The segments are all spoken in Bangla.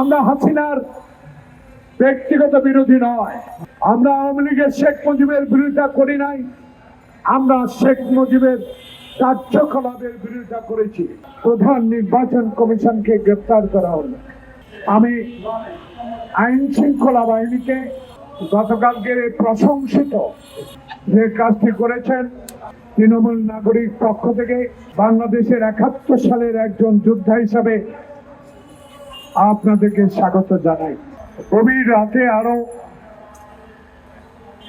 আমরা হাসিনার ব্যক্তিগত বিরোধী নয়। আমরা আওয়ামী লীগের শেখ মুজিবের বিরোধিতা করি নাই। আমরা শেখ মুজিবের কার্যকলাপের বিরোধিতা করেছি। প্রধান নির্বাচন কমিশনকে গ্রেপ্তার করা হলো। আমি আইন শৃঙ্খলা বাহিনীকে গতকালকের এই প্রশংসিত যে কাজটি করেছেন, তৃণমূল নাগরিক পক্ষ থেকে বাংলাদেশের একাত্তর সালের একজন যোদ্ধা হিসাবে আপনাদেরকে স্বাগত জানাই। গভীর রাতে আরও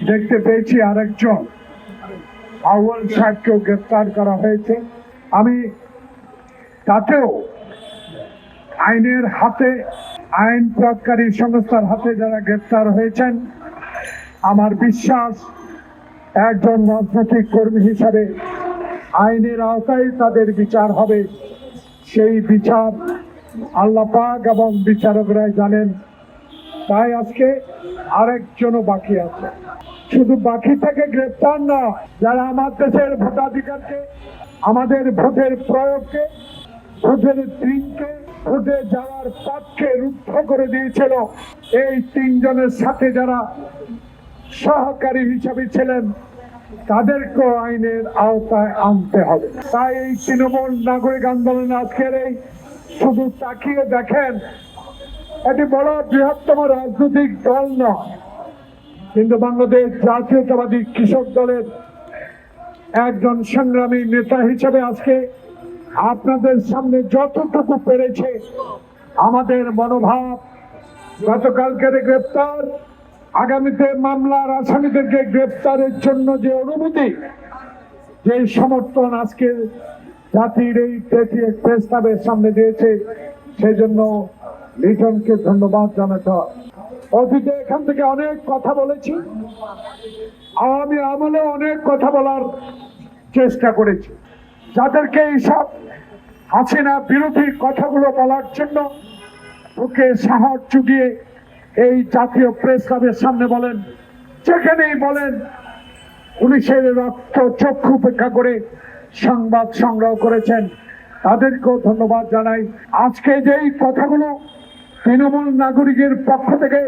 দেখতে পেয়েছি আরেকজন। আউয়াল সাহেবকেও গ্রেপ্তার করা হয়েছে। আমি তাতেও আইনের হাতে, আইন প্রয়োগকারী সংস্থার হাতে যারা গ্রেপ্তার হয়েছেন, আমার বিশ্বাস একজন রাজনৈতিক কর্মী হিসাবে আইনের আওতায় তাদের বিচার হবে। সেই বিচার আল্লাহ পাক এবং বিচারকরাই জানেন, তাই আজকে আরেকজনও বাকি আছে। শুধু বাকি থেকে গ্রেপ্তার না, যারা আমার দেশের ভোটাধিকারকে, আমাদের ভোটের প্রয়োগকে, ভোটের দিনকে, ভোটে যাওয়ার পক্ষে রুদ্ধ করে দিয়েছিল। এই তিনজনের সাথে যারা সহকারী হিসাবে ছিলেন, তাদেরকেও আইনের আওতায় আনতে হবে। তাই এই তৃণমূল নাগরিক আন্দোলন আজকের এই শুধু তাকিয়ে দেখেন, এটি বড় বৃহত্তম রাজনৈতিক দল নয়। কিন্তু বাংলাদেশ জাতীয়তাবাদী কৃষক দলের একজন সংগ্রামী নেতা হিসেবে আজকে আপনাদের সামনে যতটুকু পেরেছে, আমাদের মনোভাব গতকালকের গ্রেপ্তার, আগামীতে মামলার আসামিদেরকে গ্রেপ্তারের জন্য যে অনুমতি, যে সমর্থন আজকে জাতির এই প্রেস ক্লাবের সামনে দিয়েছে সেই জন্য লিটনকে ধন্যবাদ জানাতে হয়। অতীতে এখান থেকে অনেক কথা বলেছি, আওয়ামী আমলে অনেক কথা বলার চেষ্টা করেছি। যাদেরকে এইসব হাসিনা বিরোধী কথাগুলো বলার জন্য ওকে সাহস চুগিয়ে এই জাতীয় প্রেস ক্লাবের সামনে বলেন, যেখানেই বলেন, পুলিশের রক্ত চক্ষু উপেক্ষা করে সংবাদ সংগ্রহ করেছেন। তাদেরকেও ধন্যবাদ জানাই। আজকে যেই কথাগুলো তৃণমূল নাগরিকের পক্ষ থেকে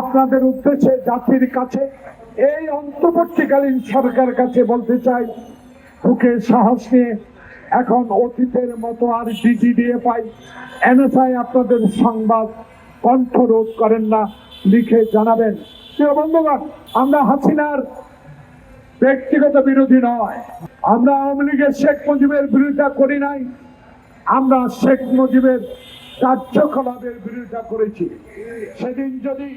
আপনাদের উদ্দেশ্যে জাতির কাছে, এই অন্তর্বর্তীকালীন সরকারের কাছে বলতে চাই, বুকে সাহস নিয়ে এখন অতীতের মতো আর ডিজি দিয়ে পাই। এনএসআই আপনাদের সংবাদ কণ্ঠরোধ করেন না, লিখে জানাবেন। প্রিয় বন্ধুগণ, আমরা হাসিনার ব্যক্তিগত বিরোধী নয়। আমরা আওয়ামী লীগের শেখ মুজিবের বিরোধিতা করি নাই। আমরা শেখ মুজিবের কার্যকলাপের বিরোধিতা করেছি। সেদিন যদি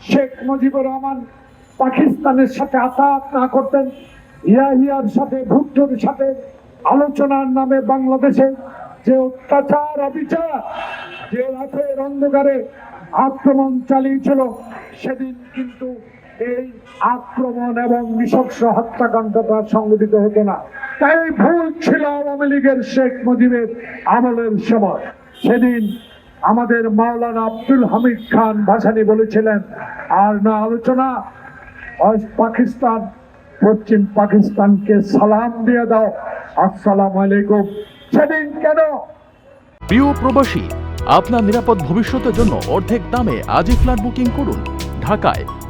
শেখ মুজিবুর রহমান পাকিস্তানের সাথে আতাত না করতেন, ইয়াহিয়ার সাথে, ভুট্টোর সাথে, আলোচনার নামে বাংলাদেশে যে অত্যাচার, অবিচার, যে রাতের অন্ধকারে আক্রমণ চালিয়েছিল, সেদিন কিন্তু এই আক্রমণ এবং নৃশংস হত্যাকাণ্ডটা সংগঠিত হতো না। তাই ভুল ছিল আওয়ামী লীগের শেখ মুজিবের আমলের সময়। সেদিন আমাদের মাওলানা আব্দুল হামিদ খান ভাসানি বলেছিলেন, আর না আলোচনা পাকিস্তান, পশ্চিম পাকিস্তানকে সালাম দিয়ে দাও। আসসালাম আলাইকুম। সেদিন কেন? প্রিয় প্রবাসী, আপনার নিরাপদ ভবিষ্যতের জন্য অর্ধেক দামে আজই ফ্ল্যাট বুকিং করুন ঢাকায়।